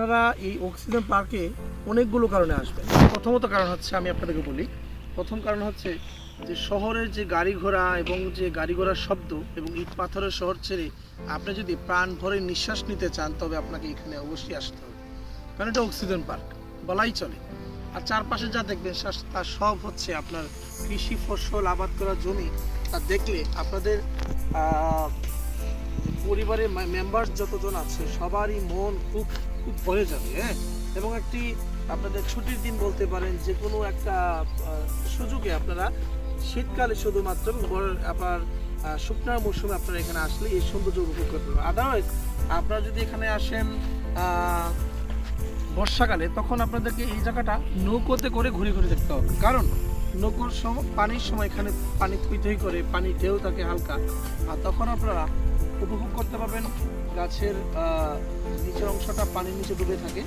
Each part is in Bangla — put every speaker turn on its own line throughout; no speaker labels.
আপনারা এই অক্সিজেন পার্কে অনেকগুলো কারণে আসবেন। প্রথমত কারণ হচ্ছে আমি আপনাদেরকে বলি, প্রথম কারণ হচ্ছে যে শহরের যে গাড়ি ঘোড়া এবং যে গাড়ি ঘোড়ার শব্দ এবং ইট পাথরের শহর ছেড়ে আপনি যদি প্রাণ ভরে নিঃশ্বাস নিতে চান, তবে আপনাকে এখানে অবশ্যই আসতে হবে। কারণ এটা অক্সিজেন পার্ক বলাই চলে। আর চারপাশে যা দেখবেন তা সব হচ্ছে আপনার কৃষি ফসল আবাদ করা জমি। তা দেখলে আপনাদের পরিবারের মেম্বার যতজন আছে, সবারই মন খুব খুব ভরে যাবে হ্যাঁ? এবং একটি আপনাদের ছুটির দিন বলতে পারেন যে কোনো একটা সুযোগে আপনারা শীতকালে শুধুমাত্র আবার শুকনার মৌসুমে আপনারা এখানে আসলে এই সৌন্দর্য উপভোগ করতে পারবেন। আদারওয়াইজ আপনারা যদি এখানে আসেন বর্ষাকালে, তখন আপনাদেরকে এই জায়গাটা নৌকোতে করে ঘুরে ঘুরে দেখতে হবে। কারণ নৌকোর পানির সময় এখানে পানি থই করে, পানি ঢেউ থাকে হালকা। আর তখন আপনারা উপভোগ করতে পারবেন গাছের নিচের অংশটা পানির নিচে ডুবে থাকে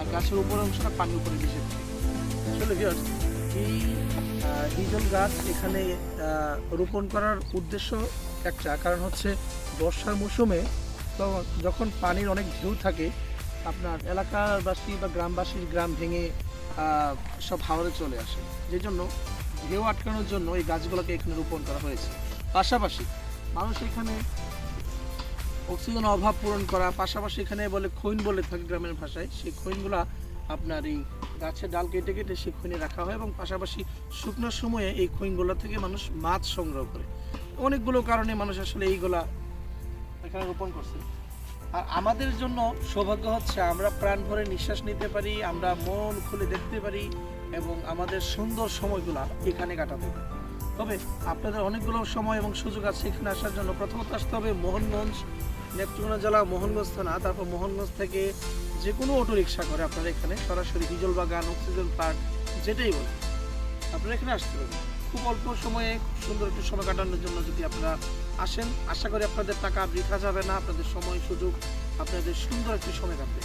আর গাছের উপরের অংশটা পানির উপরে ভেসে থাকে। আসলে এই হিজল গাছ এখানে রোপণ করার উদ্দেশ্য একটা। কারণ হচ্ছে বর্ষার মৌসুমে যখন পানির অনেক ঢেউ থাকে আপনার এলাকাবাসী বা গ্রামবাসীর গ্রাম ভেঙে সব হাওড়ে চলে আসে। যে জন্য ঢেউ আটকানোর জন্য এই গাছগুলোকে এখানে রোপণ করা হয়েছে। পাশাপাশি মানুষ এখানে অক্সিজেন অভাব পূরণ করা পাশাপাশি এখানে বলে খৈন বলে থাকে গ্রামের ভাষায়। সেই খৈনগুলা আপনার এই গাছের ডাল কেটে কেটে সেই খৈনে রাখা হয় এবং পাশাপাশি শুকনোর সময়ে এই খৈনগুলো থেকে মানুষ মাছ সংগ্রহ করে। অনেকগুলো কারণে মানুষ আসলে এইগুলা এখানে রোপণ করছে। আর আমাদের জন্য সৌভাগ্য হচ্ছে আমরা প্রাণ ভরে নিঃশ্বাস নিতে পারি, আমরা মন খুলে দেখতে পারি এবং আমাদের সুন্দর সময়গুলা এখানে কাটাতে পারি। তবে আপনাদের অনেকগুলো সময় এবং সুযোগ আছে এখানে আসার জন্য। প্রথমত আসতে হবে মোহনগঞ্জ নেত্রকোনা জেলা মোহনগঞ্জ থানা তারপর মোহনগঞ্জ থেকে যে কোনো অটো রিক্সা করে আপনারা এখানে সরাসরি ডিজল বাগান অক্সিজেন পার্ক, যেটাই বলে আপনারা এখানে আসতে পারবেন। খুব অল্প সময়ে খুব সুন্দর একটু সময় কাটানোর জন্য যদি আপনারা আসেন, আশা করি আপনাদের টাকা বৃথা যাবে না, আপনাদের সময়, সুযোগ, আপনাদের সুন্দর একটি সময় কাটবে।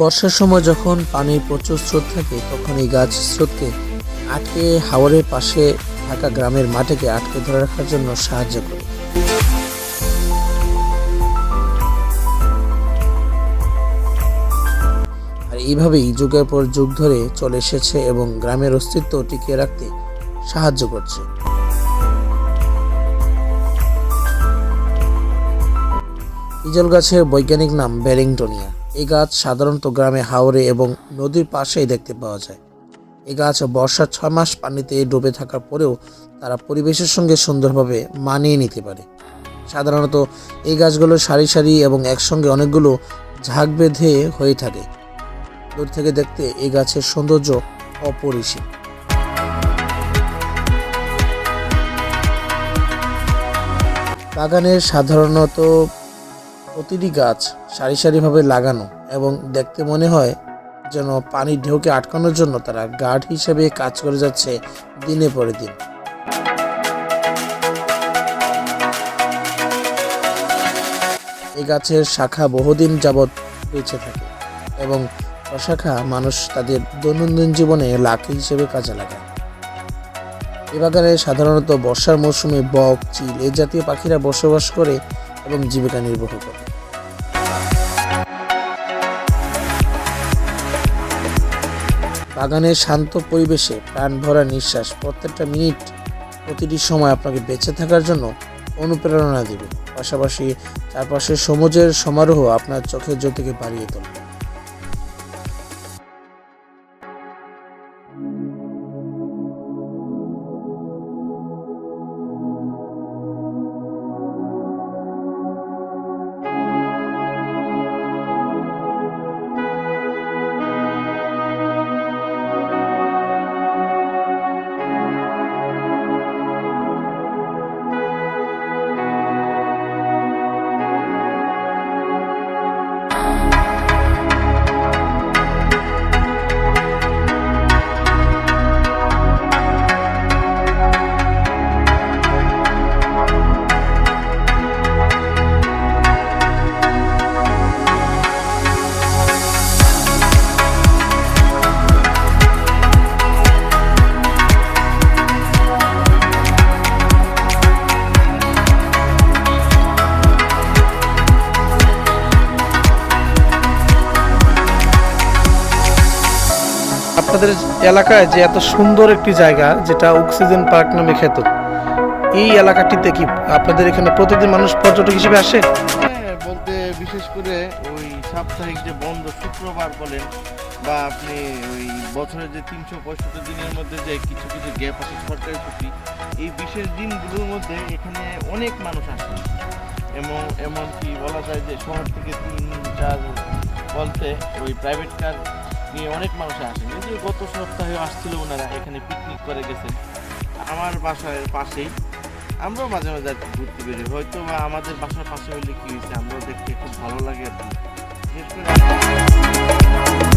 বর্ষার সময় যখন পানির প্রচুর স্রোত থাকে, তখন এই গাছ স্রোতকে আটকে হাওরের পাশে থাকা গ্রামের মাঠেকে আটকে ধরে রাখার জন্য সাহায্য করে। আর এইভাবেই যুগের পর যুগ ধরে চলে এসেছে এবং গ্রামের অস্তিত্ব টিকিয়ে রাখতে সাহায্য করছে। ইজল গাছের বৈজ্ঞানিক নাম ব্যারিংটনিয়া এই গাছ সাধারণত গ্রামে হাওরে এবং নদীর পাশেই দেখতে পাওয়া যায়। এই গাছ বর্ষার ছয় মাস পানিতে ডুবে থাকার পরেও তারা পরিবেশের সঙ্গে সুন্দরভাবে মানিয়ে নিতে পারে। সাধারণত এই গাছগুলো সারি সারি এবং একসঙ্গে অনেকগুলো ঝাঁক বেঁধে হয়ে থাকে। দূর থেকে দেখতে এই গাছের সৌন্দর্য অপরিসীম। বাগানের সাধারণত প্রতিটি গাছ সারি সারিভাবে লাগানো এবং দেখতে মনে হয় যেন পানির ঢেউকে আটকানোর জন্য তারা গার্ড হিসেবে কাজ করে যাচ্ছে দিনে পরে দিন। এই গাছের শাখা বহুদিন যাবৎ বেঁচে থাকে এবং প্রশাখা মানুষ তাদের দৈনন্দিন জীবনে লাকড়ি হিসেবে কাজে লাগায়। এ বাগানে সাধারণত বর্ষার মৌসুমে বক, চিল এই জাতীয় পাখিরা বসবাস করে এবং জীবিকা নির্বাহ করে। বাগানের শান্ত পরিবেশে প্রাণ ভরা নিঃশ্বাস প্রত্যেকটা মিনিট প্রতিটি সময় আপনাকে বেঁচে থাকার জন্য অনুপ্রেরণা দেবে। পাশাপাশি চারপাশের সমুদ্রের সমারোহ আপনার চোখের জ্যোতিকে বাড়িয়ে তোলে
আপনাদের এলাকায় যে এত সুন্দর একটি জায়গা, যেটা অক্সিজেন পার্ক নামে খ্যাত, এই এলাকাটিতে কি আপনাদের এখানে প্রতিদিন মানুষ পর্যটক হিসেবে আসে?
হ্যাঁ বলতে বিশেষ করে ওই সাপ্তাহিক যে বন্ধ শুক্রবার বলেন, বা আপনি ওই বছরের যে তিনশো পঁয়ষট্টি দিনের মধ্যে যে কিছু কিছু গ্যাপ আছে সরকারি ছুটি, এই বিশেষ দিনগুলোর মধ্যে এখানে অনেক মানুষ আসে। এমন, এমনকি বলা যায় যে শহর থেকে তিন, চার বলতে ওই প্রাইভেট কার নিয়ে অনেক মানুষ আসেন। যে গত সপ্তাহে আসছিল ওনারা, এখানে পিকনিক করে গেছেন। আমার বাসার পাশেই। আমরাও মাঝে মাঝে ঘুরতে বেরোই। হয়তো বা আমাদের বাসার পাশে হলে কি হয়েছে, আমরাও দেখতে খুব ভালো লাগে আর কি। বিশেষ করে